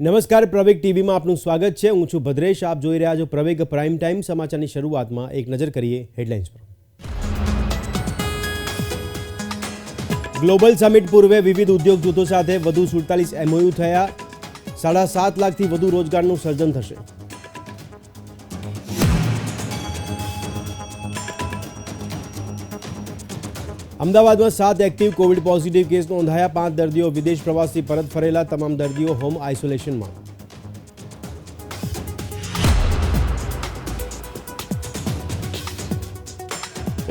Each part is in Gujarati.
નમસ્કાર, પ્રવેગ ટીવીમાં આપનું સ્વાગત છે. હું છું ભદ્રેશ. આપ જોઈ રહ્યા છો પ્રવેગ પ્રાઇમ ટાઈમ. સમાચારની શરૂઆતમાં એક નજર કરીએ હેડલાઇન્સ પર. ગ્લોબલ સમિટ પૂર્વે વિવિધ ઉદ્યોગ જૂથો સાથે વધુ સુડતાલીસ એમઓયુ થયા. સાડા સાત લાખથી વધુ રોજગારનું સર્જન થશે. અમદાવાદમાં સાત એક્ટિવ કોવિડ પોઝિટિવ કેસ નોંધાયા. પાંચ દર્દીઓ વિદેશ પ્રવાસથી પરત ફરેલા. તમામ દર્દીઓ હોમ આઇસોલેશનમાં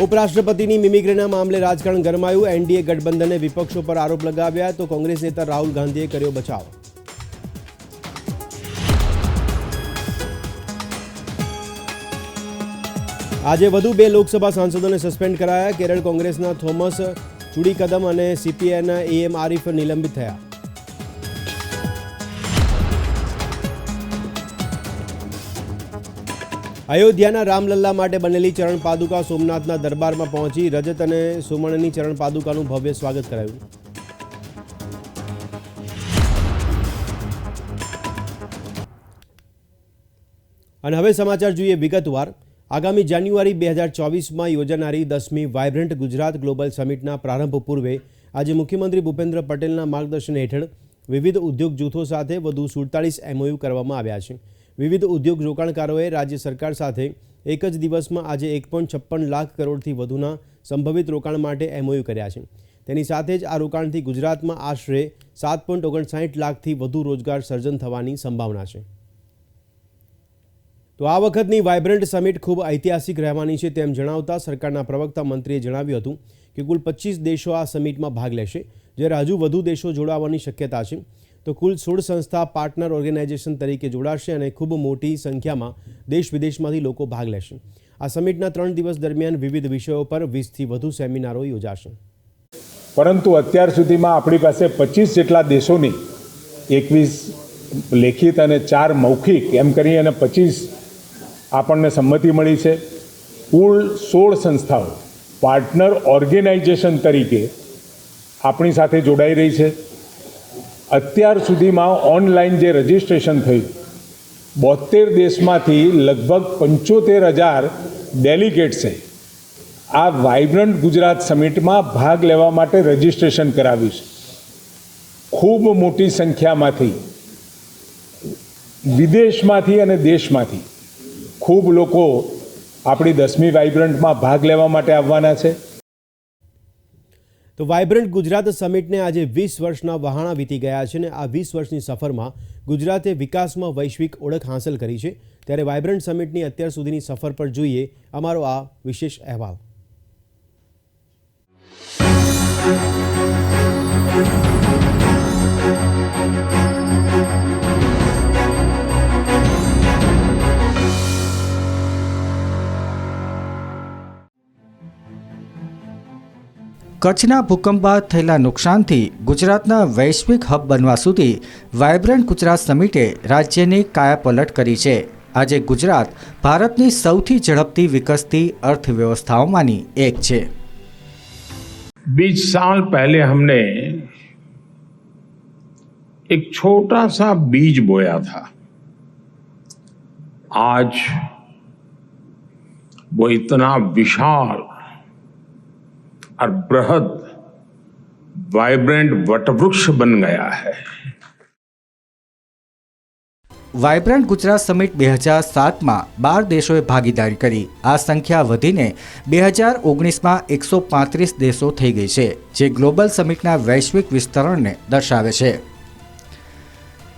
ઉપરાષ્ટ્રપતિની મિમિક્રીના મામલે રાજકારણ ગરમાયું. એનડીએ ગઠબંધને વિપક્ષો પર આરોપ લગાવ્યા. તો કોંગ્રેસ નેતા રાહુલ ગાંધીએ કર્યો બચાવ. આજે વધુ બે લોકસભા સાંસદોને સસ્પેન્ડ કરાયા. કેરળ કોંગ્રેસના થોમસ ચુડીકદમ અને સીપીઆઈના એએમ આરિફ નિલંબિત થયા. અયોધ્યાના રામલલ્લા માટે બનેલી ચરણ પાદુકા સોમનાથના દરબારમાં પહોંચી રજત અને સુમણની ચરણ પાદુકાનું ભવ્ય સ્વાગત કરાયું. અને હવે સમાચાર જોઈએ વિગતવાર. આગામી જાન્યુઆરી બે હજાર ચોવીસમાં યોજાનારી દસમી વાયબ્રન્ટ ગુજરાત ગ્લોબલ સમિટના પ્રારંભ પૂર્વે આજે મુખ્યમંત્રી ભૂપેન્દ્ર પટેલના માર્ગદર્શન હેઠળ વિવિધ ઉદ્યોગ જૂથો સાથે વધુ સુડતાલીસ એમઓયુ કરવામાં આવ્યા છે. વિવિધ ઉદ્યોગ રોકાણકારોએ રાજ્ય સરકાર સાથે એક જ દિવસમાં આજે એક પોઈન્ટ છપ્પન લાખ કરોડથી વધુના સંભવિત રોકાણ માટે એમઓયુ કર્યા છે. તેની સાથે જ આ રોકાણથી ગુજરાતમાં આશરે સાત પોઈન્ટ ઓગણસાઠ લાખથી વધુ રોજગાર સર્જન થવાની સંભાવના છે. તો આ વખતની વાયબ્રન્ટ સમિટ ખૂબ ઐતિહાસિક રહેવાની છે તેમ જણાવતા સરકારના પ્રવક્તા મંત્રીએ જણાવ્યું હતું કે કુલ પચીસ દેશો આ સમિટમાં ભાગ લેશે જ્યારે હજુ વધુ દેશો જોડાવાની શક્યતા છે. તો કુલ સોળ સંસ્થા પાર્ટનર ઓર્ગેનાઇઝેશન તરીકે જોડાશે અને ખૂબ મોટી સંખ્યામાં દેશ વિદેશમાંથી લોકો ભાગ લેશે. આ સમિટના ત્રણ દિવસ દરમિયાન વિવિધ વિષયો પર વીસથી વધુ સેમિનારો યોજાશે. પરંતુ અત્યાર સુધીમાં આપણી પાસે પચીસ જેટલા દેશોની એકવીસ લેખિત અને ચાર મૌખિક એમ કરી અને પચીસ આપણને સંમતિ મળી છે. કુલ સોળ સંસ્થાઓ પાર્ટનર ઓર્ગેનાઇઝેશન તરીકે આપણી સાથે જોડાઈ રહી છે. અત્યાર સુધીમાં ઓનલાઈન જે રજિસ્ટ્રેશન થયું બોતેર દેશમાંથી લગભગ પંચોતેર હજાર ડેલિગેટ્સે આ વાઇબ્રન્ટ ગુજરાત સમિટમાં ભાગ લેવા માટે રજિસ્ટ્રેશન કરાવ્યું છે. ખૂબ મોટી સંખ્યામાંથી, વિદેશમાંથી અને દેશમાંથી ખૂબ લોકો આપણી દસમી વાઇબ્રન્ટમાં ભાગ લેવા માટે આવવાના છે. તો વાઇબ્રન્ટ ગુજરાત સમિટને આજે વીસ વર્ષના વહાણા વીતી ગયા છે અને આ વીસ વર્ષની સફરમાં ગુજરાતે વિકાસમાં વૈશ્વિક ઓળખ હાંસલ કરી છે. ત્યારે વાઇબ્રન્ટ સમિટની અત્યાર સુધીની સફર પર જોઈએ અમારો આ વિશેષ અહેવાલ. કચ્છના ભૂકંપ બાદ થયેલા નુકસાનથી ગુજરાતના વૈશ્વિક હબ બનવા સુધી વાયબ્રન્ટ ગુજરાત સમિટે રાજ્યની કાયાપલટ કરી છે આજે ગુજરાત ભારતની સૌથી ઝડપથી વિકસતી અર્થવ્યવસ્થાઓમાંની એક છે बीस साल पहले हमने एक छोटा सा बीज बोया था आज वो इतना विशाल और बृहद वाइब्रेंट वटवृक्ष बन गया है વાયબ્રન્ટ ગુજરાત સમિટ બે હજાર સાતમાં બાર દેશોએ ભાગીદારી કરી આ સંખ્યા વધીને બે હજાર ઓગણીસમાં એકસો પાંત્રીસ દેશો થઈ ગઈ છે જે ગ્લોબલ સમિટના વૈશ્વિક વિસ્તરણને દર્શાવે છે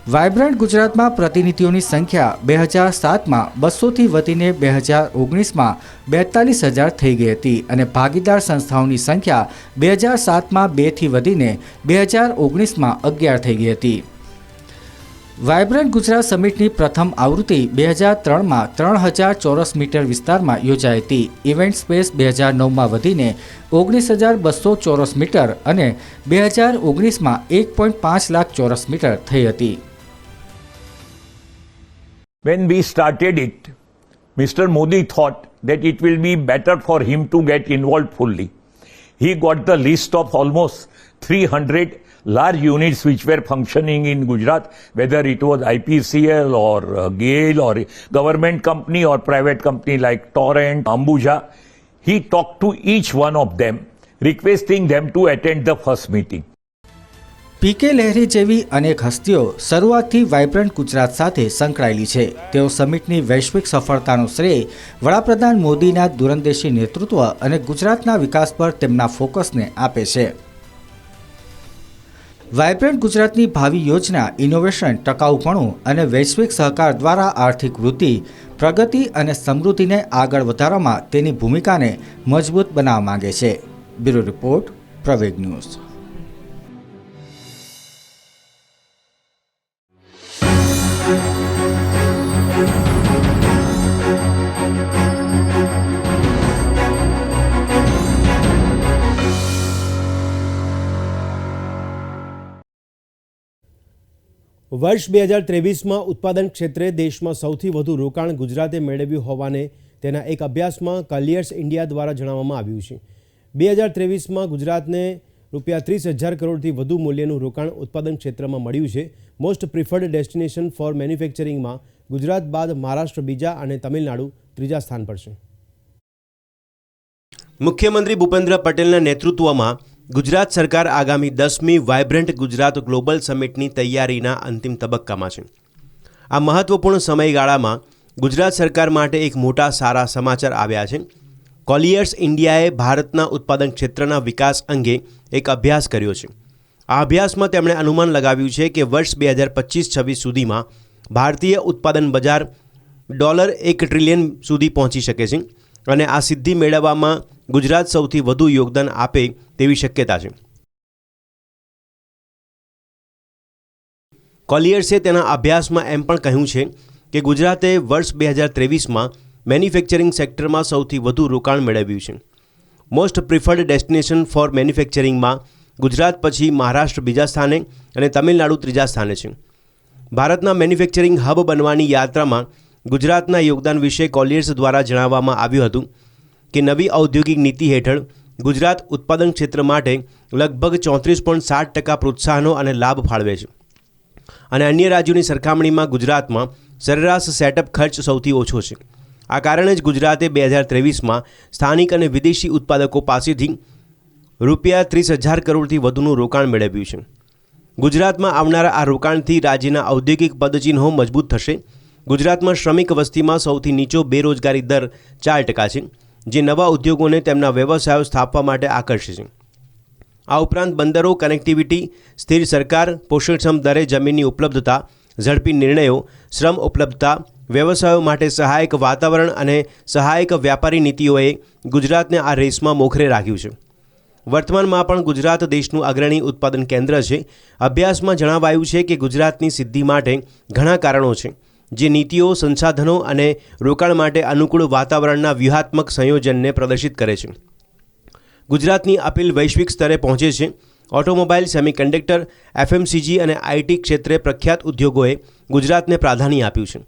વાયબ્રન્ટ ગુજરાતમાં પ્રતિનિધિઓની સંખ્યા બે હજાર સાતમાં બસોથી વધીને બે હજાર ઓગણીસમાં બેતાલીસ હજાર થઈ ગઈ હતી અને ભાગીદાર સંસ્થાઓની સંખ્યા બે હજાર સાતમાં બેથી વધીને બે હજાર ઓગણીસમાં અગિયાર થઈ ગઈ હતી. વાયબ્રન્ટ ગુજરાત સમિટની પ્રથમ આવૃત્તિ બે હજાર ત્રણમાં ત્રણ હજાર ચોરસ મીટર વિસ્તારમાં યોજાઈ હતી. ઇવેન્ટ સ્પેસ બે હજાર નવમાં વધીને ઓગણીસ હજાર બસો ચોરસ મીટર અને બે હજાર ઓગણીસમાં એક પોઈન્ટ પાંચ લાખ ચોરસ મીટર થઈ હતી. When we started it, Mr. Modi thought that it will be better for him to get involved fully. He got the list of almost 300 large units which were functioning in Gujarat, whether it was IPCL or uh, GAIL or government company or private company like Torrent, Ambuja, he talked to each one of them, requesting them to attend the first meeting. PK Lahiri જેવી અનેક હસ્તીઓ શરૂઆતથી વાઇબ્રન્ટ ગુજરાત સાથે સંકળાયેલી છે. તેઓ સમિટની વૈશ્વિક સફળતાનો શ્રેય વડાપ્રધાન મોદીના દૂરંદેશી નેતૃત્વ અને ગુજરાતના વિકાસ પર તેમના ફોકસને આપે છે. વાઇબ્રન્ટ ગુજરાતની ભાવિ યોજના, ઇનોવેશન, ટકાઉપણું અને વૈશ્વિક સહકાર દ્વારા આર્થિક વૃદ્ધિ, પ્રગતિ અને સમૃદ્ધિને આગળ વધારવામાં તેની ભૂમિકાને મજબૂત બનાવવા માંગે છે. Bureau report Praveg news. વર્ષ બે હજાર ત્રેવીસમાં ઉત્પાદન ક્ષેત્રે દેશમાં સૌથી વધુ રોકાણ ગુજરાતે મેળવ્યું હોવાને તેના એક અભ્યાસમાં કલિયર્સ ઇન્ડિયા દ્વારા જણાવવામાં આવ્યું છે. બે હજાર ત્રેવીસમાં ગુજરાતને રૂપિયા ત્રીસ હજાર કરોડથી વધુ મૂલ્યનું રોકાણ ઉત્પાદન ક્ષેત્રમાં મળ્યું છે. મોસ્ટ પ્રિફર્ડ ડેસ્ટિનેશન ફોર મેન્યુફેક્ચરિંગમાં ગુજરાત બાદ મહારાષ્ટ્ર બીજા અને તમિલનાડુ ત્રીજા સ્થાન પર છે. મુખ્યમંત્રી ભૂપેન્દ્ર પટેલના નેતૃત્વમાં ગુજરાત સરકાર આગામી દસમી વાઇબ્રન્ટ ગુજરાત ગ્લોબલ સમિટની તૈયારીના અંતિમ તબક્કામાં છે. આ મહત્વપૂર્ણ સમયગાળામાં ગુજરાત સરકાર માટે એક મોટા સારા સમાચાર આવ્યા છે. કોલિયર્સ ઇન્ડિયાએ ભારતના ઉત્પાદન ક્ષેત્રના વિકાસ અંગે એક અભ્યાસ કર્યો છે. આ અભ્યાસમાં તેમણે અનુમાન લગાવ્યું છે કે વર્ષ બે હજાર પચીસ છવ્વીસ સુધીમાં ભારતીય ઉત્પાદન બજાર ડોલર એક ટ્રિલિયન સુધી પહોંચી શકે છે અને આ સિદ્ધિ મેળવવામાં ગુજરાત સૌથી વધુ યોગદાન આપે તેવી શક્યતા છે. કોલિયર્સે તેના અભ્યાસમાં એમ પણ કહ્યું છે કે ગુજરાતે વર્ષ બે હજાર ત્રેવીસમાં મેન્યુફેક્ચરિંગ સેક્ટરમાં સૌથી વધુ રોકાણ મેળવ્યું છે. મોસ્ટ પ્રિફર્ડ ડેસ્ટિનેશન ફોર મેન્યુફેક્ચરિંગમાં ગુજરાત પછી મહારાષ્ટ્ર બીજા સ્થાને અને તમિલનાડુ ત્રીજા સ્થાને છે. ભારતના મેન્યુફેક્ચરિંગ હબ બનવાની યાત્રામાં ગુજરાતના યોગદાન વિશે કોલિયર્સ દ્વારા જણાવવામાં આવ્યું હતું કે નવી ઔદ્યોગિક નીતિ હેઠળ ગુજરાત ઉત્પાદન ક્ષેત્ર માટે લગભગ ચોત્રીસ પોઈન્ટ સાત ટકા પ્રોત્સાહનો અને લાભ ફાળવે છે. અને અન્ય રાજ્યોની સરખામણીમાં ગુજરાતમાં સરેરાશ સેટઅપ ખર્ચ સૌથી ઓછો છે. આ કારણે જ ગુજરાતે બે હજાર ત્રેવીસમાં સ્થાનિક અને વિદેશી ઉત્પાદકો પાસેથી રૂપિયા ત્રીસ હજાર કરોડથી વધુનું રોકાણ મેળવ્યું છે. ગુજરાતમાં આવનારા આ રોકાણથી રાજ્યના ઔદ્યોગિક પદચિહ્નો મજબૂત થશે. ગુજરાતમાં શ્રમિક વસ્તીમાં સૌથી નીચો બેરોજગારી દર ચાર ટકા છે, જે નવા ઉદ્યોગોને તેમના વ્યવસાયો સ્થાપવા માટે આકર્ષે છે. આ ઉપરાંત બંદરો, કનેક્ટિવિટી, સ્થિર સરકાર, પોષણક્ષમ દરે જમીનની ઉપલબ્ધતા, ઝડપી નિર્ણયો, શ્રમ ઉપલબ્ધતા, વ્યવસાયો માટે સહાયક વાતાવરણ અને સહાયક વ્યાપારી નીતિઓએ ગુજરાતને આ રેસમાં મોખરે રાખ્યું છે. વર્તમાનમાં પણ ગુજરાત દેશનું અગ્રણી ઉત્પાદન કેન્દ્ર છે. અભ્યાસમાં જણાવાયું છે કે ગુજરાતની સિદ્ધિ માટે ઘણા કારણો છે. જે નીતિઓ, સંસાધનો અને રોકાણ માટે અનુકૂળ વાતાવરણના વ્યૂહાત્મક સંયોજનને પ્રદર્શિત કરે છે. ગુજરાતની અપીલ વૈશ્વિક સ્તરે પહોંચે છે. ઓટોમોબાઈલ સેમિકન્ડક્ટર, એફએમસીજી અને આઈટી ક્ષેત્રે પ્રખ્યાત ઉદ્યોગોએ ગુજરાતને પ્રાધાન્ય આપ્યું છે.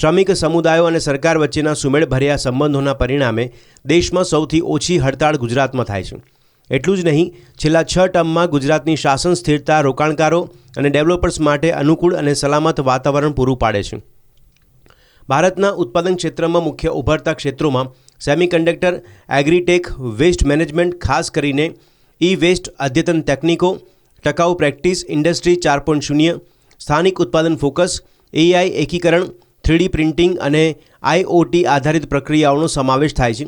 શ્રમિક સમુદાયો અને સરકાર વચ્ચેના સુમેળભર્યા સંબંધોના પરિણામે દેશમાં સૌથી ઓછી હડતાળ ગુજરાતમાં થાય છે. એટલું જ નહીં, છેલ્લા છ ટર્મમાં ગુજરાતની શાસન સ્થિરતા રોકાણકારો અને ડેવલપર્સ માટે અનુકૂળ અને સલામત વાતાવરણ પૂરું પાડે છે. ભારતના ઉત્પાદન ક્ષેત્રમાં મુખ્ય ઉભરતા ક્ષેત્રોમાં સેમિકન્ડક્ટર, એગ્રીટેક, વેસ્ટ મેનેજમેન્ટ, ખાસ કરીને ઈ વેસ્ટ અદ્યતન ટેકનિકો, ટકાઉ પ્રેક્ટિસ, ઇન્ડસ્ટ્રી ચાર પોઈન્ટ શૂન્ય, સ્થાનિક ઉત્પાદન ફોકસ, એઆઈ એકીકરણ, થ્રીડી પ્રિન્ટિંગ અને આઈઓટી આધારિત પ્રક્રિયાઓનો સમાવેશ થાય છે.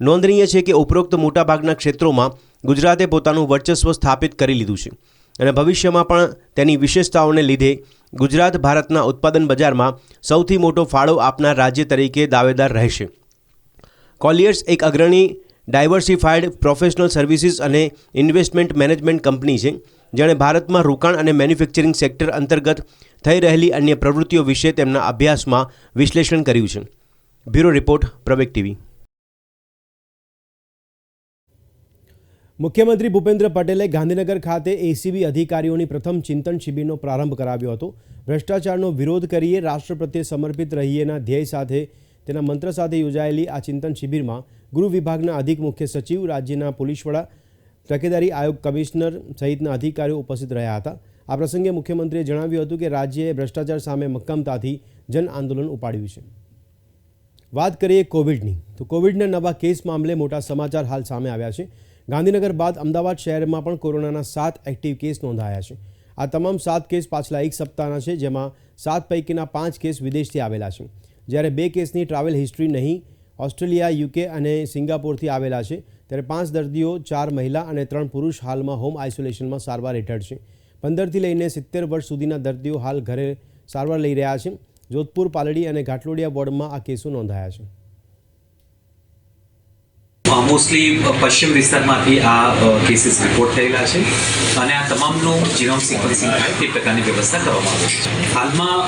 નોંધનીય છે કે ઉપરોક્ત મોટાભાગના ક્ષેત્રોમાં ગુજરાતે પોતાનું વર્ચસ્વ સ્થાપિત કરી લીધું છે. અને ભવિષ્યમાં પણ તેની વિશેષતાઓને લીધે ગુજરાત ભારતના ઉત્પાદન બજારમાં સૌથી મોટો ફાળો આપનાર રાજ્ય તરીકે દાવેદાર રહેશે. કોલિયર્સ એક અગ્રણી ડાયવર્સિફાઈડ પ્રોફેશનલ સર્વિસીસ અને ઇન્વેસ્ટમેન્ટ મેનેજમેન્ટ કંપની છે, જેણે ભારતમાં રોકાણ અને મેન્યુફેક્ચરિંગ સેક્ટર અંતર્ગત થઈ રહેલી અન્ય પ્રવૃત્તિઓ વિશે તેમના અભ્યાસમાં વિશ્લેષણ કર્યું છે. Bureau report Praveg TV. મુખ્યમંત્રી ભૂપેન્દ્ર પટેલે ગાંધીનગર ખાતે એસીબી અધિકારીઓની પ્રથમ ચિંતન શિબિરનો પ્રારંભ કરાવ્યો હતો. ભ્રષ્ટાચારનો વિરોધ કરીએ, રાષ્ટ્ર પ્રત્યે સમર્પિત રહીએના ધ્યેય સાથે તેના મંત્ર સાથે યોજાયેલી આ ચિંતન શિબિરમાં ગૃહ વિભાગના અધિક મુખ્ય સચિવ, રાજ્યના પોલીસ વડા, તકેદારી આયોગ કમિશનર સહિતના અધિકારીઓ ઉપસ્થિત રહ્યા હતા. આ પ્રસંગે મુખ્યમંત્રીએ જણાવ્યું હતું કે રાજ્યએ ભ્રષ્ટાચાર સામે મક્કમતાથી જન આંદોલન ઉપાડ્યું છે. વાત કરીએ કોવિડની. તો કોવિડના નવા કેસ મામલે મોટા સમાચાર હાલ સામે આવ્યા છે. ગાંધીનગર બાદ અમદાવાદ શહેરમાં પણ કોરોનાના સાત એક્ટિવ કેસ નોંધાયા છે. આ તમામ સાત કેસ પાછલા એક સપ્તાહના છે, જેમાં સાત પૈકીના પાંચ કેસ વિદેશથી આવેલા છે. જ્યારે બે કેસની ટ્રાવેલ હિસ્ટ્રી નહીં, ઓસ્ટ્રેલિયા યુકે અને સિંગાપોરથી આવેલા છે, ત્યારે પાંચ દર્દીઓ, ચાર મહિલા અને ત્રણ પુરુષ હાલમાં હોમ આઇસોલેશનમાં સારવાર હેઠળ છે. પંદરથી લઈને સિત્તેર વર્ષ સુધીના દર્દીઓ હાલ ઘરે સારવાર લઈ રહ્યા છે. જોધપુર, પાલડી અને ઘાટલોડિયા વોર્ડમાં આ કેસો નોંધાયા છે. મોસ્ટલી પશ્ચિમ વિસ્તારમાંથી આ કેસીસ રિપોર્ટ થયેલા છે અને આ તમામનું જીનોમ સિક્વન્સિંગ થાય તે પ્રકારની વ્યવસ્થા કરવામાં આવે છે. હાલમાં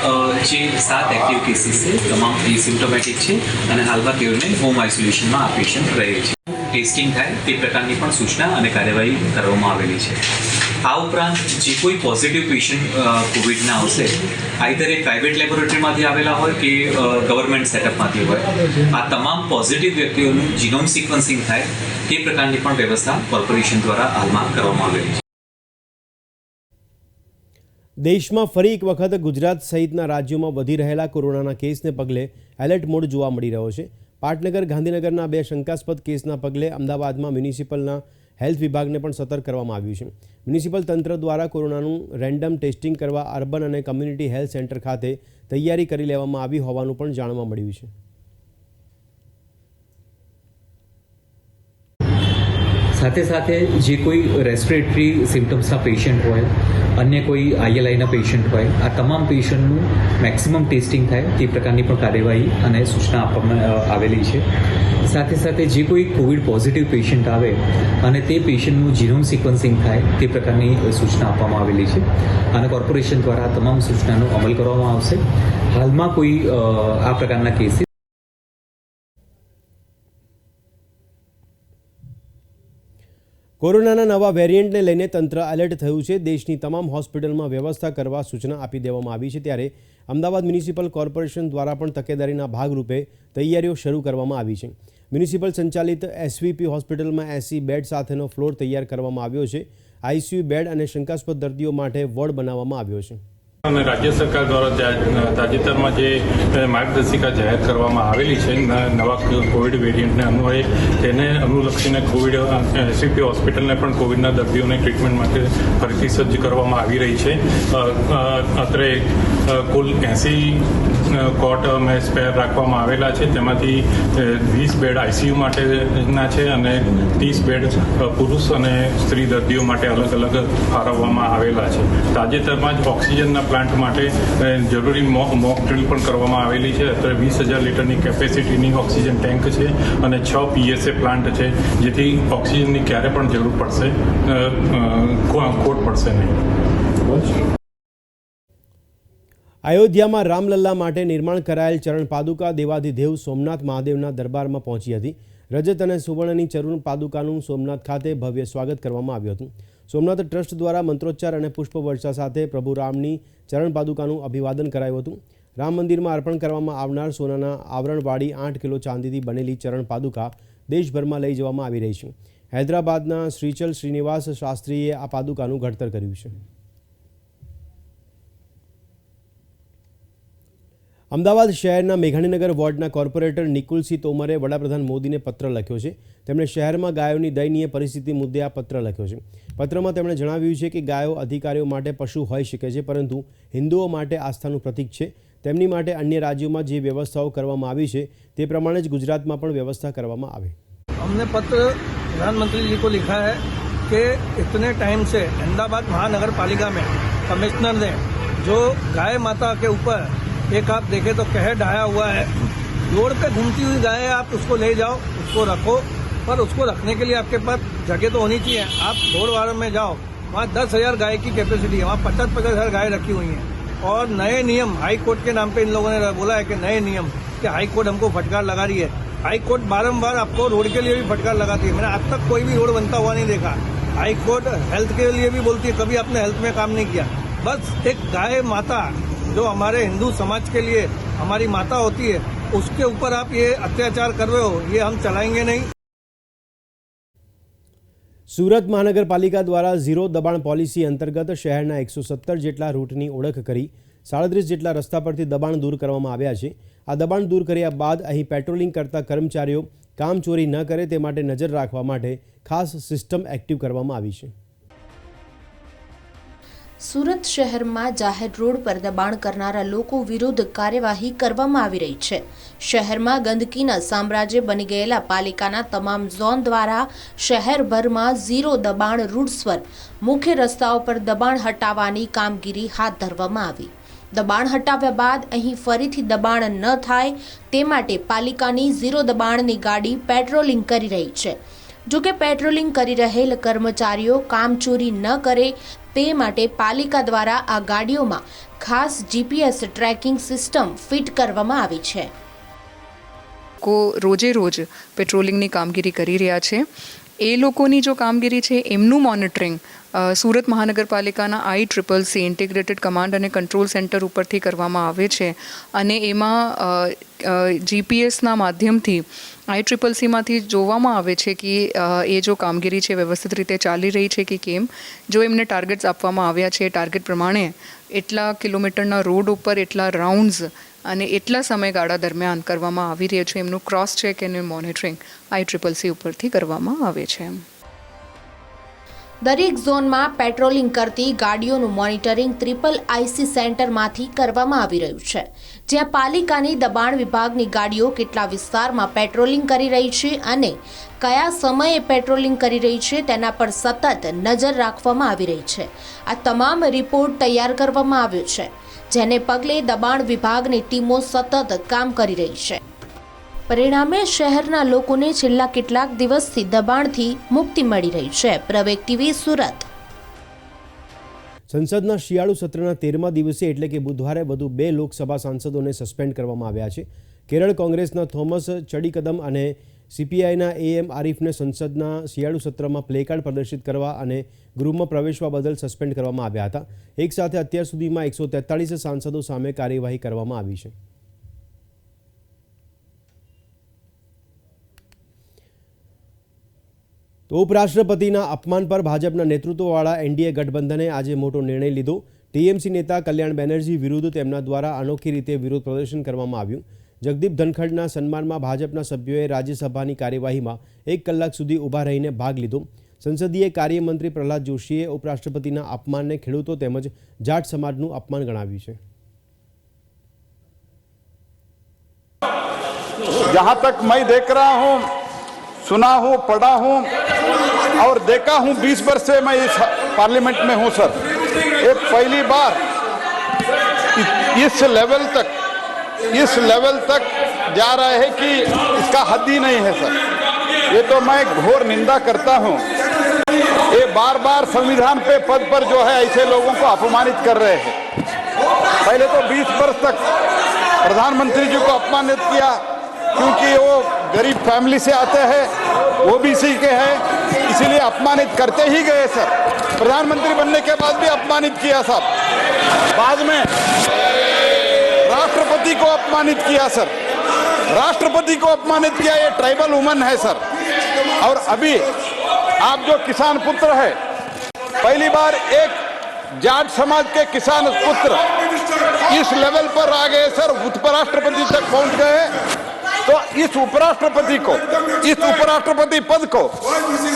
જે સાત એક્ટિવ કેસીસ છે, તમામ એ સિમ્ટોમેટિક છે અને હાલમાં તેઓને હોમ આઇસોલેશનમાં આ પેશન્ટ રહે છે. ટેસ્ટિંગ થાય તે પ્રકારની પણ સૂચના અને કાર્યવાહી કરવામાં આવેલી છે. આ ઉપરાંત જે કોઈ પોઝિટિવ પેશન્ટ કોવિડના આવશે આઈધર એ પ્રાઇવેટ લેબોરેટરીમાંથી આવેલા હોય કે ગવર્મેન્ટ સેટઅપમાંથી હોય, આ તમામ પોઝિટિવ વ્યક્તિઓનું જીનોમ સિક્વન્સિંગ થાય, તે પ્રકારની પણ વ્યવસ્થા કોર્પોરેશન દ્વારા હાલમાં કરવામાં આવેલી છે. દેશમાં ફરી એક વખત ગુજરાત સહિતના રાજ્યોમાં વધી રહેલા કોરોનાના કેસને પગલે એલર્ટ મોડ જોવા મળી રહ્યો છે. પાટનગર, ગાંધીનગરના બે શંકાસ્પદ કેસના પગલે અમદાવાદમાં મ્યુનિસિપલના હેલ્થ વિભાગને પણ સતર્ક કરવામાં આવ્યું છે. મ્યુનિસિપલ તંત્ર દ્વારા કોરોનાનું રેન્ડમ ટેસ્ટિંગ કરવા અર્બન અને કમ્યુનિટી હેલ્થ સેન્ટર ખાતે તૈયારી કરી લેવામાં આવી હોવાનું પણ જાણવા મળ્યું છે. સાથે સાથે જે કોઈ રેસ્પિરેટરી સિમ્ટમ્સના પેશન્ટ હોય, અન્ય કોઈ આઈએલઆઈના પેશન્ટ હોય, આ તમામ પેશન્ટનું મેક્સિમમ ટેસ્ટિંગ થાય, તે પ્રકારની પણ કાર્યવાહી અને સૂચના આપવામાં આવેલી છે. સાથે સાથે જે કોઈ કોવિડ પોઝિટિવ પેશન્ટ આવે અને તે પેશન્ટનું જીનોમ સિક્વન્સિંગ થાય, તે પ્રકારની સૂચના આપવામાં આવેલી છે. અને કોર્પોરેશન દ્વારા તમામ સૂચનાનો અમલ કરવામાં આવશે. હાલમાં કોઈ આ પ્રકારના કેસીસ કોરોનાના નવા વેરિયન્ટને લઈને તંત્ર એલર્ટ થયું છે. દેશની તમામ હોસ્પિટલમાં વ્યવસ્થા કરવા સૂચના આપી દેવામાં આવી છે. ત્યારે અમદાવાદ મ્યુનિસિપલ કોર્પોરેશન દ્વારા પણ તકેદારીના ભાગરૂપે તૈયારીઓ શરૂ કરવામાં આવી છે. મ્યુનિસિપલ સંચાલિત એસવીપી હોસ્પિટલમાં એસી બેડ સાથેનો ફ્લોર તૈયાર કરવામાં આવ્યો છે. આઈસીયુ બેડ અને શંકાસ્પદ દર્દીઓ માટે વોર્ડ બનાવવામાં આવ્યો છે. અને રાજ્ય સરકાર દ્વારા તાજેતરમાં જે માર્ગદર્શિકા જાહેર કરવામાં આવેલી છે નવા કોવિડ વેરિયન્ટને અન્વયે તેને અનુલક્ષીને કોવિડ એસીપી હોસ્પિટલને પણ કોવિડના દર્દીઓને ટ્રીટમેન્ટ માટે ફરીથી સજ્જ કરવામાં આવી રહી છે. અત્રે કુલ એંસી કોટ અમે સ્પેર રાખવામાં આવેલા છે. તેમાંથી વીસ બેડ આઈસીયુ માટેના છે અને ત્રીસ બેડ પુરુષ અને સ્ત્રી દર્દીઓ માટે અલગ અલગ ફાળવવામાં આવેલા છે. તાજેતરમાં જ ઓક્સિજનના પ્લાન્ટ માટે જરૂરી મોક ડ્રિલ પણ કરવામાં આવેલી છે. અત્યારે વીસ હજાર લીટરની કેપેસિટીની ઓક્સિજન ટેન્ક છે અને છ પીએસએ પ્લાન્ટ છે, જેથી ઓક્સિજનની ક્યારે પણ જરૂર પડશે ખોટ પડશે નહીં. અયોધ્યામાં રામલલ્લા માટે નિર્માણ કરાયેલ ચરણ પાદુકા દેવાધિદેવ સોમનાથ મહાદેવના દરબારમાં પહોંચી હતી. રજત અને સુવર્ણની ચરણ પાદુકાનું સોમનાથ ખાતે ભવ્ય સ્વાગત કરવામાં આવ્યું હતું. સોમનાથ ટ્રસ્ટ દ્વારા મંત્રોચ્ચાર અને પુષ્પવર્ષા સાથે પ્રભુ રામની ચરણ પાદુકાનું અભિવાદન કરાયું હતું. રામ મંદિરમાં અર્પણ કરવામાં આવનાર સોનાના આવરણવાળી આઠ કિલો ચાંદીથી બનેલી ચરણ પાદુકા દેશભરમાં લઈ જવામાં આવી રહી છે. હૈદરાબાદના શ્રીચલ શ્રીનિવાસ શાસ્ત્રીએ આ પાદુકાનું ઘડતર કર્યું છે. અમદાવાદ શહેરના મેઘાણીનગર વોર્ડના કોર્પોરેટર નિકુલસિંહ તોમરે વડાપ્રધાન મોદીને પત્ર લખ્યો છે. તેમણે શહેરમાં ગાયોની દયનીય પરિસ્થિતિ મુદ્દે આ પત્ર લખ્યો છે. પત્રમાં તેમણે જણાવ્યું છે કે ગાયો અધિકારીઓ માટે પશુ હોઈ શકે છે પરંતુ હિન્દુઓ માટે આસ્થાનું પ્રતીક છે તેમની માટે અન્ય રાજ્યોમાં જે વ્યવસ્થાઓ કરવામાં આવી છે તે પ્રમાણે જ ગુજરાતમાં પણ વ્યવસ્થા કરવામાં આવે हमने पत्र प्रधानमंत्री जी को लिखा है कि इतने टाइम से अहमदाबाद महानगर पालिका में कमिश्नर ने जो गाय माता के ऊपर एक आप देखे तो कह ढाया हुआ है रोड पे घूमती हुई गाय है, आप उसको ले जाओ उसको रखो पर उसको रखने के लिए आपके पास जगह तो होनी चाहिए। आप घोड़वाड़ों में जाओ, वहाँ दस हज़ार गाय की कैपेसिटी है, वहाँ पचास पचास हज़ार गाय रखी हुई हैं। और नए नियम हाई कोर्ट के नाम पे इन लोगों ने बोला है कि नए नियम कि हाई कोर्ट हमको फटकार लगा रही है। हाई कोर्ट बारम्बार आपको रोड के लिए भी फटकार लगाती है। मैंने आज तक कोई भी रोड बनता हुआ नहीं देखा। हाई कोर्ट हेल्थ के लिए भी बोलती है, कभी आपने हेल्थ में काम नहीं किया। बस एक गाय माता जो हमारे हिंदू समाज के लिए हमारी माता होती है, उसके ऊपर आप ये अत्याचार कर रहे हो, ये हम चलाएँगे नहीं। સુરત મહાનગરપાલિકા દ્વારા ઝીરો દબાણ પોલિસી અંતર્ગત શહેરના એકસો સત્તર જેટલા રૂટની ઓળખ કરી સાડત્રીસ જેટલા રસ્તા પરથી દબાણ દૂર કરવામાં આવ્યા છે. આ દબાણ દૂર કર્યા બાદ અહીં પેટ્રોલિંગ કરતા કર્મચારીઓ કામચોરી ન કરે તે માટે નજર રાખવા માટે ખાસ સિસ્ટમ એક્ટિવ કરવામાં આવી છે. સુરત શહેરમાં જાહેર રોડ પર દબાણ કરનારા લોકો વિરુદ્ધ કાર્યવાહી કરવામાં આવી રહી છે. શહેરમાં ગંદકીના સામ્રાજ્ય બની ગયેલા પાલિકાના તમામ ઝોન દ્વારા શહેરભરમાં ઝીરો દબાણ રૂટ્સ પર મુખ્ય રસ્તાઓ પર દબાણ હટાવવાની કામગીરી હાથ ધરવામાં આવી. દબાણ હટાવ્યા બાદ અહીં ફરીથી દબાણ ન થાય તે માટે પાલિકાની ઝીરો દબાણની ગાડી પેટ્રોલિંગ કરી રહી છે. જોકે પેટ્રોલિંગ કરી રહેલ કર્મચારીઓ કામચોરી ન કરે તે માટે પાલિકા દ્વારા આ ગાડીઓમાં ખાસ જીપીએસ ટ્રેકિંગ સિસ્ટમ ફિટ કરવામાં આવી છે. લોકો રોજે રોજ પેટ્રોલિંગની કામગીરી કરી રહ્યા છે. એ લોકોની જો કામગીરી છે, એમનું મોનિટરિંગ સુરત મહાનગરપાલિકાના I triple C integrated command અને કંટ્રોલ સેન્ટર ઉપરથી કરવામાં આવે છે અને એમાં જીપીએસના માધ્યમથી આઈ ટ્રિપલ સીમાંથી જોવામાં આવે છે કે એ જો કામગીરી છે વ્યવસ્થિત રીતે ચાલી રહી છે કે કેમ? જો એમને ટાર્ગેટ્સ આપવામાં આવ્યા છે, ટાર્ગેટ પ્રમાણે એટલા કિલોમીટરના રોડ ઉપર એટલા રાઉન્ડ્સ અને એટલા સમયગાળા દરમિયાન કરવામાં આવી રહ્યો છે, એમનું ક્રોસ ચેક અને મોનિટરિંગ આઈ ટ્રિપલ સી ઉપરથી કરવામાં આવે છે. દરેક ઝોનમાં પેટ્રોલિંગ કરતી ગાડીઓનું મોનિટરિંગ ટ્રિપલ આઈસી સેન્ટરમાંથી કરવામાં આવી રહ્યું છે. જ્યાં પાલિકાની દબાણ વિભાગની ગાડીઓ કેટલા વિસ્તારમાં પેટ્રોલિંગ કરી રહી છે અને કયા સમયે પેટ્રોલિંગ કરી રહી છે તેના પર સતત નજર રાખવામાં આવી રહી છે. આ તમામ રિપોર્ટ તૈયાર કરવામાં આવ્યો છે, જેને પગલે દબાણ વિભાગની ટીમો સતત કામ કરી રહી છે. પરિણામે શહેરના લોકોને છેલ્લા કેટલાક દિવસથી દબાણથી મુક્તિ મળી રહી છે. પ્રવેગ ટીવી સુરત. સંસદના શિયાળુ સત્રના તેરમા દિવસે એટલે કે બુધવારે વધુ બે લોકસભા સાંસદોને સસ્પેન્ડ કરવામાં આવ્યા છે. કેરળ કોંગ્રેસના થોમસ ચડીકદમ અને સીપીઆઈના એએમ આરીફને સંસદના શિયાળુ સત્રમાં પ્લેકાર્ડ પ્રદર્શિત કરવા અને ગૃહમાં પ્રવેશવા બદલ સસ્પેન્ડ કરવામાં આવ્યા હતા. એક સાથે અત્યાર સુધીમાં એકસો તેતાળીસ સાંસદો સામે કાર્યવાહી કરવામાં આવી છે. તો ઉપરાષ્ટ્રપતિના અપમાન પર ભાજપના નેતૃત્વવાળા એનડીએ ગઠબંધને આજે મોટો નિર્ણય લીધો ટીએમસી નેતા કલ્યાણ બેનર્જી વિરુદ્ધ તેમના દ્વારા અનોખી રીતે વિરોધ પ્રદર્શન કરવામાં આવ્યું જગદીપ ધનખડના સન્માનમાં ભાજપના સભ્યોએ રાજ્યસભાની કાર્યવાહીમાં એક કલાક સુધી ઊભા રહીને ભાગ લીધો સંસદીય કાર્યમંત્રી પ્રહલાદ જોશીએ ઉપરાષ્ટ્રપતિના અપમાનને ખેડૂતો તેમજ જાટ સમાજનું અપમાન ગણાવ્યું છે जहां तक मैं देख रहा हूं सुना हूं पढ़ा हूं और देखा हूँ 20 वर्ष से मैं इस पार्लियामेंट में हूँ, सर। ये पहली बार इस लेवल तक, इस लेवल तक जा रहा है कि इसका हद ही नहीं है, सर। ये तो मैं घोर निंदा करता हूँ। ये बार बार संविधान पे पद पर जो है ऐसे लोगों को अपमानित कर रहे हैं। पहले तो 20 वर्ष तक प्रधानमंत्री जी को अपमानित किया, क्योंकि वो गरीब फैमिली से आते हैं, वो के हैं। इसीलिए अपमानित करते ही गए, सर। प्रधानमंत्री बनने के बाद भी अपमानित किया साहब बाद में राष्ट्रपति को अपमानित किया, सर। राष्ट्रपति को अपमानित किया, ये ट्राइबल वुमन है, सर। और अभी आप जो किसान पुत्र है, पहली बार एक जाट समाज के किसान पुत्र इस लेवल पर आ गए, सर। उपराष्ट्रपति तक पहुँच गए। तो इस उपराष्ट्रपति को इस उपराष्ट्रपति पद को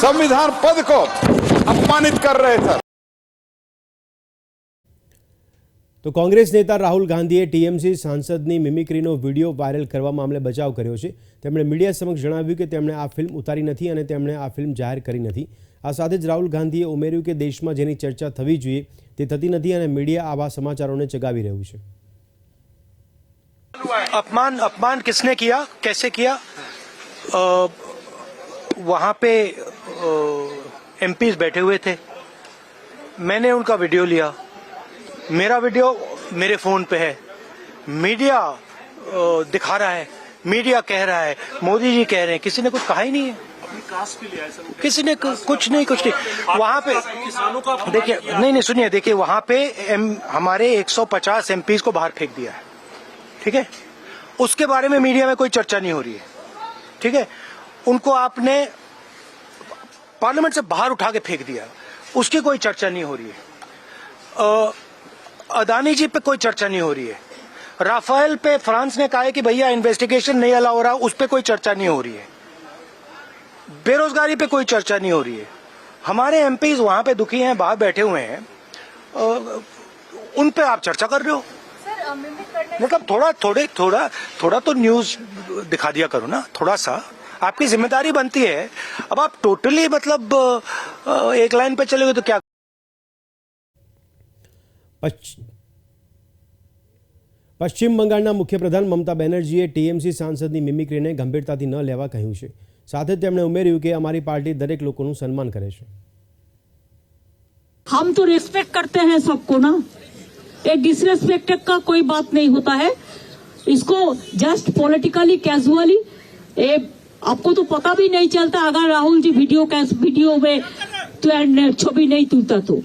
संविधान पद को अपमानित कर रहे सर તો કોંગ્રેસ નેતા રાહુલ ગાંધીએ ટીએમસી સાંસદની મિમિક્રીનો વિડીયો વાયરલ કરવા મામલે બચાવ કર્યો છે તેમણે મીડિયા સમક્ષ જણાવ્યું કે તેમણે આ ફિલ્મ ઉતારી નથી અને તેમણે આ ફિલ્મ જાહેર કરી નથી આ સાથે જ રાહુલ ગાંધીએ ઉમેર્યું કે દેશમાં જેની ચર્ચા થવી જોઈએ તે થતી નથી અને મીડિયા આવા સમાચારોને ચગાવી રહ્યું છે अपमान अपमान किसने किया? कैसे किया? आ, वहाँ पे एमपीज बैठे हुए थे। मैंने उनका वीडियो लिया। मेरा वीडियो मेरे फ़ोन पे है। मीडिया अ, दिखा रहा है। मीडिया कह रहा है। मोदी जी कह रहे हैं किसी ने कुछ कहा ही नहीं है। किसी ने कुछ नहीं कुछ नहीं। वहाँ पे देखिए नहीं नहीं सुनिए देखिए वहाँ पे एम, हमारे 150 एमपीज को बाहर फेंक दिया है। ठीक है? उसके बारे में मीडिया में कोई चर्चा नहीं हो रही है। ठीक है? उनको आपने पार्लियामेंट से बाहर उठा के फेंक दिया। उसकी कोई चर्चा नहीं हो रही है। अदानी जी पे कोई चर्चा नहीं हो रही है। राफेल पे फ्रांस ने कहा है कि भैया इन्वेस्टिगेशन नहीं अलाउ हो रहा, उस पर कोई चर्चा नहीं हो रही है। बेरोजगारी पे कोई चर्चा नहीं हो रही है। हमारे एमपीज वहाँ पे दुखी हैं, बाहर बैठे हुए हैं। उन पे आप चर्चा कर रहे हो? मतलब थोड़ा थोड़े थोड़ा थोड़ा तो न्यूज दिखा दिया करो ना थोड़ा सा आपकी जिम्मेदारी बनती है अब आप टोटली मतलब अ, एक लाइन पे चले गए तो क्या પશ્ચ- પશ્ચિમ બંગાળના મુખ્યપ્રધાન મમતા બેનર્જીએ ટીએમસી સાંસદની મિમિક્રીને ગંભીરતાથી ન લેવા કહ્યું છે સાથે જ તેમણે ઉમેર્યું કે અમારી પાર્ટી દરેક લોકોનું સન્માન કરે છે हम तो रिस्पेक्ट करते हैं सबको ना ये डिसरेस्पेक्ट का कोई बात नहीं होता है इसको जस्ट पॉलिटिकली कैजुअली ये आपको तो पता भी नहीं चलता अगर राहुल जी वीडियो कैस वीडियो में तो एंड छवि नहीं तुलता तो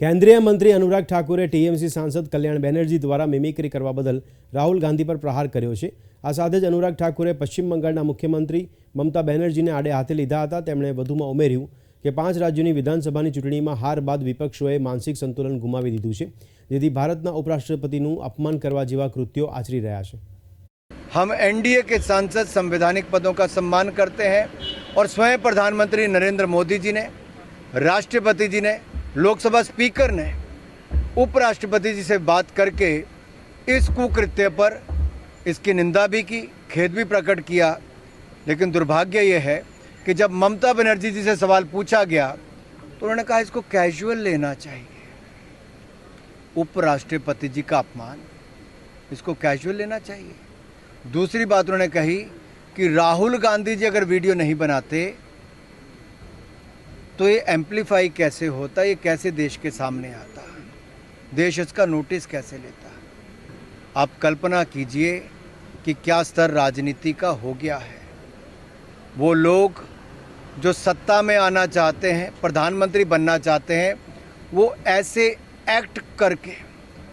કેન્દ્રીય મંત્રી અનુરાગ ઠાકુરે ટીએમસી સાંસદ કલ્યાણ બેનર્જી દ્વારા મિમિક્રી કરવા બદલ રાહુલ ગાંધી પર પ્રહાર કર્યો છે આ સાથે જ અનુરાગ ઠાકુરે પશ્ચિમ બંગાળના મુખ્યમંત્રી મમતા બેનર્જીને આડે હાથે લીધા હતા તેમણે વધુમાં ઉમેર્યું કે પાંચ રાજ્યોની વિધાનસભાની ચૂંટણીમાં હાર બાદ વિપક્ષોએ માનસિક સંતુલન ગુમાવી દીધું છે જેથી ભારતના ઉપરાષ્ટ્રપતિનું અપમાન કરવા જેવા કૃત્યો આચરી રહ્યા છે हम एनडीए के सांसद संवैधानिक पदों का सम्मान करते हैं और स्वयं प्रधानमंत्री नरेंद्र मोदी जी ने राष्ट्रपति जी ने लोकसभा स्पीकर ने उपराष्ट्रपति जी से बात करके इस कुकृत्य पर इसकी निंदा भी की खेद भी प्रकट किया लेकिन दुर्भाग्य ये है कि जब ममता बनर्जी जी से सवाल पूछा गया तो उन्होंने कहा, इसको कैजुअल लेना चाहिए। उपराष्ट्रपति जी का अपमान, इसको कैजुअल लेना चाहिए। दूसरी बात उन्होंने कही कि राहुल गांधी जी अगर वीडियो नहीं बनाते तो ये एम्पलीफाई कैसे होता, ये कैसे देश के सामने आता? देश इसका नोटिस कैसे लेता? आप कल्पना कीजिए कि क्या स्तर राजनीति का हो गया है। वो लोग जो सत्ता में आना चाहते हैं, प्रधानमंत्री बनना चाहते हैं, वो ऐसे एक्ट करके,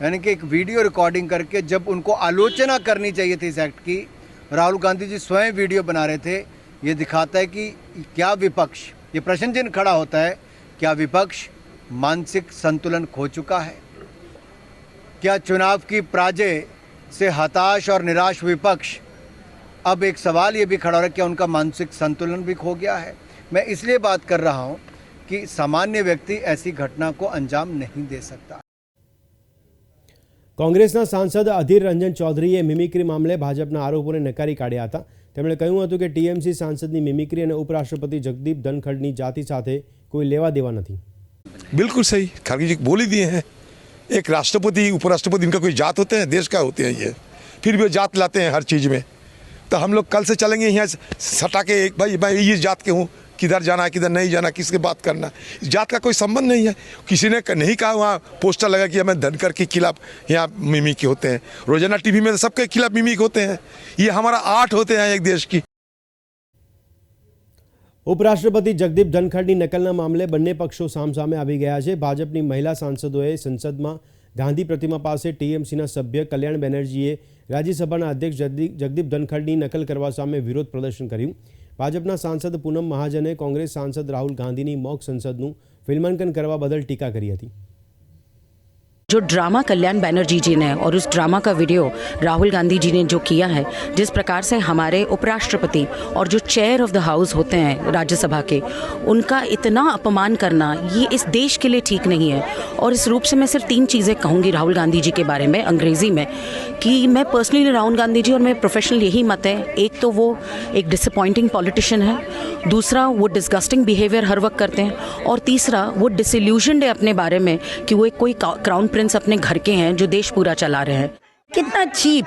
यानी कि एक वीडियो रिकॉर्डिंग करके जब उनको आलोचना करनी चाहिए थी इस एक्ट की, राहुल गांधी जी स्वयं वीडियो बना रहे थे, ये दिखाता है कि क्या विपक्ष, ये प्रश्न चिन्ह खड़ा होता है, क्या विपक्ष मानसिक संतुलन खो चुका है? क्या चुनाव की पराजय से हताश और निराश विपक्ष, अब एक सवाल ये भी खड़ा हो रहा है, क्या उनका मानसिक संतुलन भी खो गया है? मैं इसलिए बात कर रहा हूँ कि सामान्य व्यक्ति ऐसी घटना को अंजाम नहीं दे सकता કોંગ્રેસના સાંસદ અધીર રંજન ચૌધરીએ મિમિક્રી મામલે ભાજપના આરોપોને નકારી કાઢ્યા હતા તેમણે કહ્યું હતું કે ટીએમસી સાંસદની મિમિક્રી અને ઉપરાષ્ટ્રપતિ જગદીપ ધનખડની જાતિ સાથે કોઈ લેવા દેવા નથી बिल्कुल सही खड़गे जी बोल ही दिए हैं एक राष्ट्रपति उपराष्ट्रपति इनका कोई जात होते हैं देश का होते हैं ये फिर भी वो जात लाते हैं हर चीज़ में तो हम लोग कल से चलेंगे यहाँ सटा के एक भाई मैं ये जात के हूँ किधर जाना है किधर नहीं जाना किसके बात करना है। जात का कोई संबंध नहीं है किसी ने क- नहीं कहा वहाँ पोस्टर लगा कि हमें धनकर के खिलाफ यहाँ मिमी के होते हैं रोजाना टीवी में तो सबके खिलाफ मिमी के होते हैं ये हमारा आठ होते हैं एक देश की ઉપરાષ્ટ્રપતિ જગદીપ ધનખડની નકલના મામલે બંને પક્ષો સામસામે આવી ગયા છે ભાજપની મહિલા સાંસદોએ સંસદમાં ગાંધી પ્રતિમા પાસે ટીએમસીના સભ્ય કલ્યાણ બેનર્જીએ રાજ્યસભાના અધ્યક્ષ જગદીપ જગદીપ ધનખડની નકલ કરવા સામે વિરોધ પ્રદર્શન કર્યું ભાજપના સાંસદ પૂનમ મહાજને કોંગ્રેસ સાંસદ રાહુલ ગાંધીની મોક સંસદનું ફિલ્માંકન કરવા બદલ ટીકા કરી હતી. जो ड्रामा कल्याण बैनर्जी जी ने और उस ड्रामा का वीडियो राहुल गांधी जी ने जो किया है, जिस प्रकार से हमारे उपराष्ट्रपति और जो चेयर ऑफ़ द हाउस होते हैं राज्यसभा के, उनका इतना अपमान करना ये इस देश के लिए ठीक नहीं है। और इस रूप से मैं सिर्फ़ तीन चीज़ें कहूँगी राहुल गांधी जी के बारे में, अंग्रेज़ी में, कि मैं पर्सनली राहुल गांधी जी और मेरे प्रोफेशनल यही मत है। एक तो वो एक डिसअपॉइंटिंग पॉलिटिशियन है, दूसरा वो डिस्गस्टिंग बिहेवियर हर वक्त करते हैं, और तीसरा वो डिसल्यूजनड है अपने बारे में, कि वो एक कोई क्राउन प्रिंस अपने घर के हैं, जो देश पूरा चला रहे हैं। कितना चीप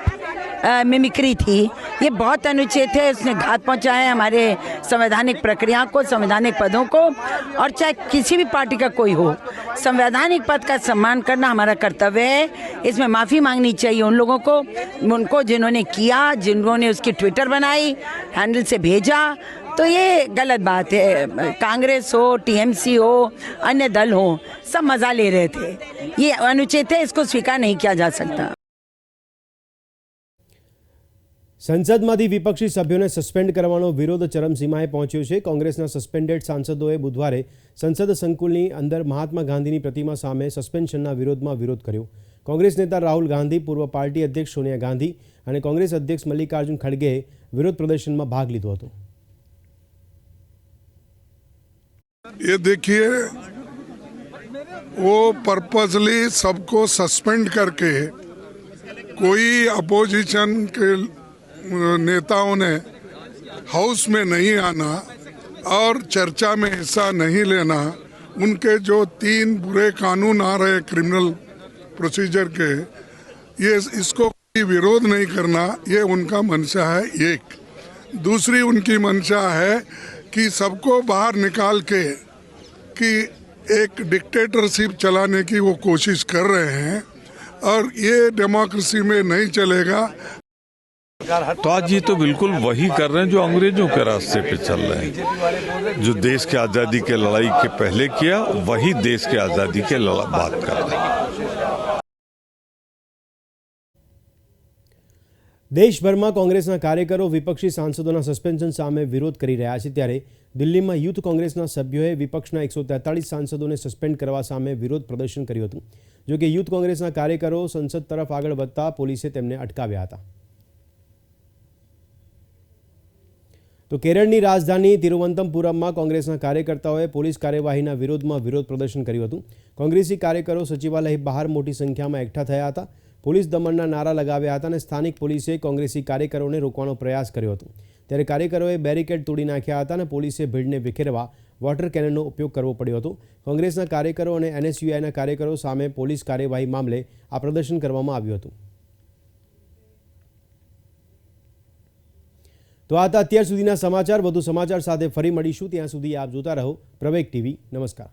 मिमिक्री थी। ये बहुत अनुचित है, उसने घात पहुँचाया है हमारे संवैधानिक प्रक्रिया को, संवैधानिक पदों को, और चाहे किसी भी पार्टी का कोई हो, संवैधानिक पद का सम्मान करना हमारा कर्तव्य है। इसमें माफ़ी मांगनी चाहिए उन लोगों को, उनको जिन्होंने किया, जिन्होंने उसकी ट्विटर बनाई हैंडल से भेजा तो ये गलत बात है कांग्रेस हो टीएमसी हो अन्य दल हो सब मज़ा ले रहे थे ये अनुचित है इसको स्वीकार नहीं किया जा सकता સંસદમાંથી વિપક્ષી સભ્યોને સસ્પેન્ડ કરવાનો વિરોધ ચરમસીમાએ પહોંચ્યો છે કોંગ્રેસના સસ્પેન્ડેડ સાંસદોએ બુધવારે સંસદ સંકુલની અંદર મહાત્મા ગાંધીની પ્રતિમા સામે સસ્પેન્શનના વિરોધમાં વિરોધ કર્યો કોંગ્રેસ નેતા રાહુલ ગાંધી પૂર્વ પાર્ટી અધ્યક્ષ સોનિયા ગાંધી અને કોંગ્રેસ અધ્યક્ષ મલ્લિકાર્જુન ખડગેએ વિરોધ પ્રદર્શનમાં ભાગ લીધો હતો ये देखिए, वो पर्पजली सबको सस्पेंड करके कोई अपोजिशन के नेताओं ने हाउस में नहीं आना और चर्चा में हिस्सा नहीं लेना, उनके जो तीन बुरे कानून आ रहे क्रिमिनल प्रोसीजर के, ये इसको कोई विरोध नहीं करना, ये उनका मंशा है एक। दूसरी उनकी मंशा है कि सबको बाहर निकाल के कि एक डिक्टेटरशिप चलाने की वो कोशिश कर रहे हैं और ये डेमोक्रेसी में नहीं चलेगा। तो आज ये तो बिल्कुल वही कर रहे हैं जो अंग्रेज़ों के रास्ते पे चल रहे हैं। जो देश के आज़ादी के लड़ाई के पहले किया, वही देश के आज़ादी के बात कर रहे हैं। દેશભરમાં કોંગ્રેસના કાર્યકરો વિપક્ષી સાંસદોના સસ્પેન્શન સામે વિરોધ કરી રહ્યા છે ત્યારે દિલ્હીમાં યુથ કોંગ્રેસના સભ્યોએ વિપક્ષના એકસો તેતાળીસ સાંસદોને સસ્પેન્ડ કરવા સામે વિરોધ પ્રદર્શન કર્યું હતું. જોકે યુથ કોંગ્રેસના કાર્યકરો સંસદ તરફ આગળ વધતા પોલીસે તેમને અટકાવ્યા હતા. તો કેરળની રાજધાની તિરુવનંતપુરમમાં કોંગ્રેસના કાર્યકર્તાઓએ પોલીસ કાર્યવાહીના વિરોધમાં વિરોધ પ્રદર્શન કર્યું હતું. કોંગ્રેસી કાર્યકરો સચિવાલય બહાર મોટી સંખ્યામાં એકઠા થયા હતા. પોલીસ દમનના નારા લગાવ્યા હતા અને સ્થાનિક પોલીસે કોંગ્રેસી કાર્યકરોને રોકવાનો પ્રયાસ કર્યો હતો. ત્યારે કાર્યકરોએ બેરિકેડ તોડી નાખ્યા હતા અને પોલીસે ભીડને વિખેરવા વોટર કેનનનો ઉપયોગ કરવો પડ્યો હતો. કોંગ્રેસના કાર્યકરો અને એનએસયુઆઈના કાર્યકરો સામે પોલીસ કાર્યવાહી મામલે આ પ્રદર્શન કરવામાં આવ્યું હતું. તો આ હતા અત્યાર સુધીના સમાચાર. વધુ સમાચાર સાથે ફરી મળીશું. ત્યાં સુધી આપ જોતા રહો પ્રવેક ટીવી. નમસ્કાર.